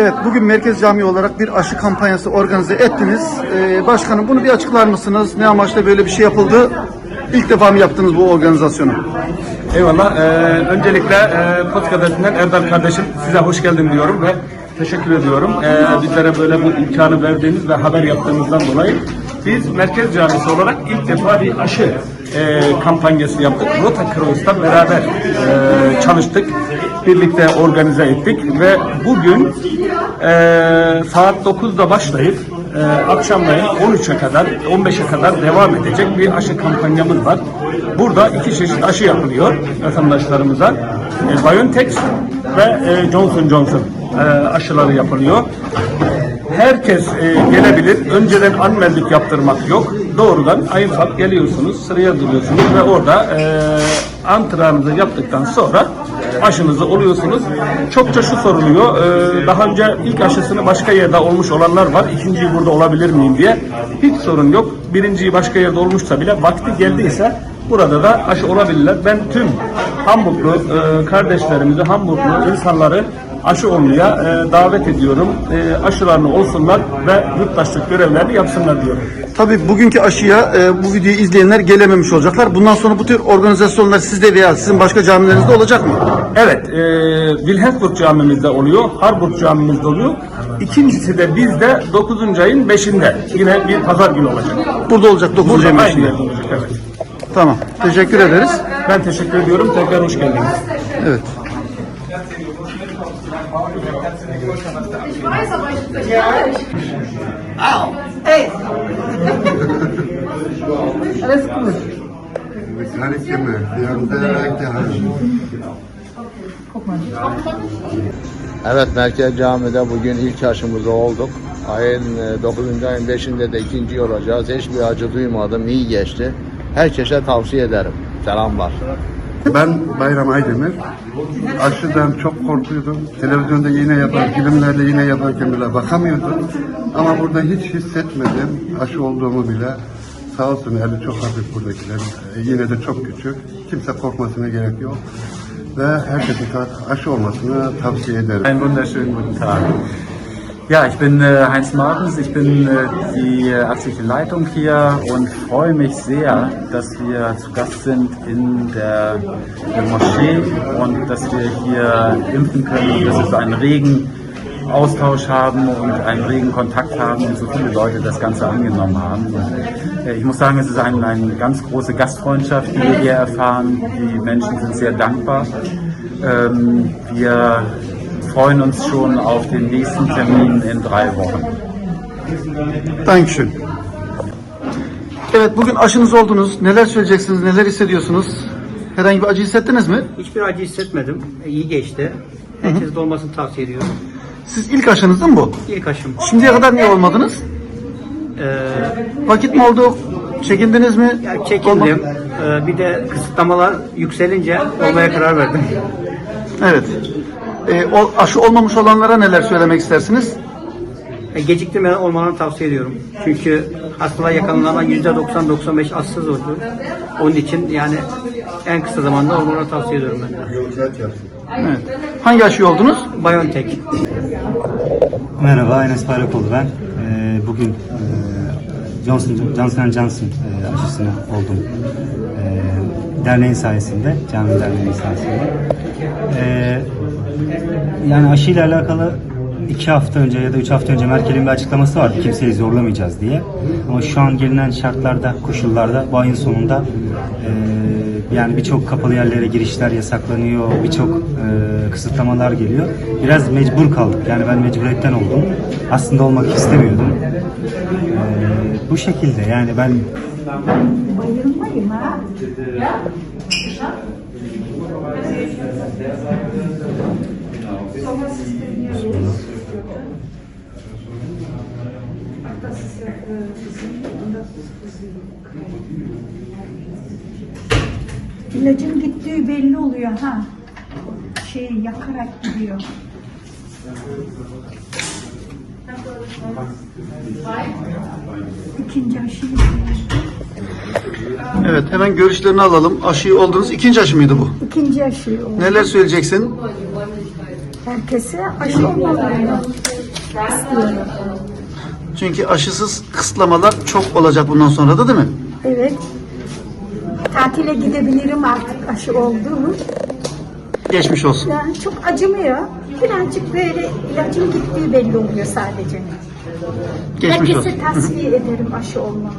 Evet, bugün Merkez Camii olarak bir aşı kampanyası organize ettiniz. Ee, başkanım bunu bir açıklar mısınız? Ne amaçla böyle bir şey yapıldı? İlk defa mı yaptınız bu organizasyonu? Eyvallah. Ee, öncelikle e, Gazetesi'nden Erdal kardeşim size hoş geldin diyorum ve teşekkür ediyorum. Ee, bizlere böyle bu imkanı verdiğiniz ve haber yaptığınızdan dolayı biz Merkez Camisi olarak ilk defa bir aşı e, kampanyası yaptık. Rota Cross'tan beraber e, çalıştık. Birlikte organize ettik ve bugün e, saat 9'da başlayıp e, akşamleyin 13'e kadar 15'e kadar devam edecek bir aşı kampanyamız var. Burada iki çeşit aşı yapılıyor vatandaşlarımıza. E, BioNTech ve e, Johnson Johnson e, aşıları yapılıyor. Herkes e, gelebilir. Önceden anmellik yaptırmak yok. Doğrudan ayıfak geliyorsunuz, sıraya duruyorsunuz ve orada e, antrenmanınızı yaptıktan sonra aşınızı oluyorsunuz. Çokça şu soruluyor. e, daha önce ilk aşısını başka yerde olmuş olanlar var. İkinciyi burada olabilir miyim diye. Hiç sorun yok. Birinciyi başka yerde olmuşsa bile vakti geldiyse burada da aşı olabilirler. Ben tüm Hamburglu e, kardeşlerimizi, Hamburglu insanları aşı olmaya e, davet ediyorum. E, aşılarını olsunlar ve yurttaşlık görevlerini yapsınlar diyorum. Tabii bugünkü aşıya e, bu videoyu izleyenler gelememiş olacaklar. Bundan sonra bu tür organizasyonlar sizde veya sizin başka camilerinizde olacak mı? Evet, e, Wilhelmsburg camimizde oluyor, Harburg camimizde oluyor. İkincisi de bizde 9. ayın 5'inde yine bir pazar günü olacak. Burada olacak 9. Burada Eylül. aynı yerde olacak, evet. Tamam. Teşekkür ederiz. Ben teşekkür ediyorum. Tekrar hoş geldiniz. Evet. Gehalten. Evet Merkez Camii'de bugün ilk aşımızı olduk. Ayın e, 9. ayın 5'inde de ikinci olacağız. Hiçbir acı duymadım. iyi geçti. Herkese tavsiye ederim. Selamlar. Ben Bayram Aydemir. Aşıdan çok korkuyordum. Televizyonda yine yapar, filmlerde yine yaparken bile bakamıyordum. Ama burada hiç hissetmedim aşı olduğumu bile. Sağ olsun eli çok hafif buradakiler. E, Yine de çok küçük. Kimse korkmasına gerek yok. Ve herkesin aşı olmasını tavsiye ederim. Einen wunderschönen guten Tag. Ja, ich bin äh, Heinz Martens, ich bin äh, die äh, ärztliche Leitung hier und freue mich sehr, dass wir zu Gast sind in der, der Moschee und dass wir hier impfen können und dass wir so einen regen Austausch haben und einen regen Kontakt haben und so viele Leute das Ganze angenommen haben. Und, äh, ich muss sagen, es ist eine, eine ganz große Gastfreundschaft, die wir hier erfahren. Die Menschen sind sehr dankbar. Ähm, wir freuen uns schon auf den nächsten Termin in drei Wochen. Dankeschön. Evet bugün aşınız oldunuz. Neler söyleyeceksiniz? Neler hissediyorsunuz? Herhangi bir acı hissettiniz mi? Hiçbir acı hissetmedim. İyi geçti. Herkes de olmasını tavsiye ediyorum. Siz ilk aşınız değil mi bu? İlk aşım. Şimdiye kadar niye olmadınız? Ee, Vakit mi oldu? Çekindiniz mi? ya çekindim. Olmadı. Ee, bir de kısıtlamalar yükselince olmaya karar verdim. Evet. Ee, o, aşı olmamış olanlara neler söylemek istersiniz? E, geciktirmeden olmalarını tavsiye ediyorum. Çünkü hastalığa yakalanan %90-95 assız oldu. Onun için yani en kısa zamanda olmalarını tavsiye ediyorum ben. Evet. Hangi aşıyı oldunuz? BioNTech. Merhaba, Enes Bayrakoğlu ben. Ee, bugün e, Johnson Johnson Johnson e, aşısına oldum. E, derneğin sayesinde, cami derneğinin sayesinde. E, yani aşıyla alakalı iki hafta önce ya da üç hafta önce Merkel'in bir açıklaması vardı. Kimseyi zorlamayacağız diye. Ama şu an gelinen şartlarda, koşullarda bu ayın sonunda e, yani birçok kapalı yerlere girişler yasaklanıyor, birçok e, kısıtlamalar geliyor. Biraz mecbur kaldık. Yani ben mecburiyetten oldum. Aslında olmak istemiyordum. E, bu şekilde yani ben İlacın gittiği belli oluyor ha. Şey yakarak gidiyor. İkinci aşıyı Evet hemen görüşlerini alalım. Aşıyı oldunuz. İkinci aşı mıydı bu? ikinci oldu. Neler söyleyeceksin? Herkese aşı olmalarını istiyorum. Çünkü aşısız kısıtlamalar çok olacak bundan sonra da değil mi? Evet. Tatile gidebilirim artık aşı oldu mu. Geçmiş olsun. Yani çok acımıyor. Birazcık böyle ilacın gittiği belli oluyor sadece. Geçmiş olsun. Herkese tavsiye ederim aşı olmalarını.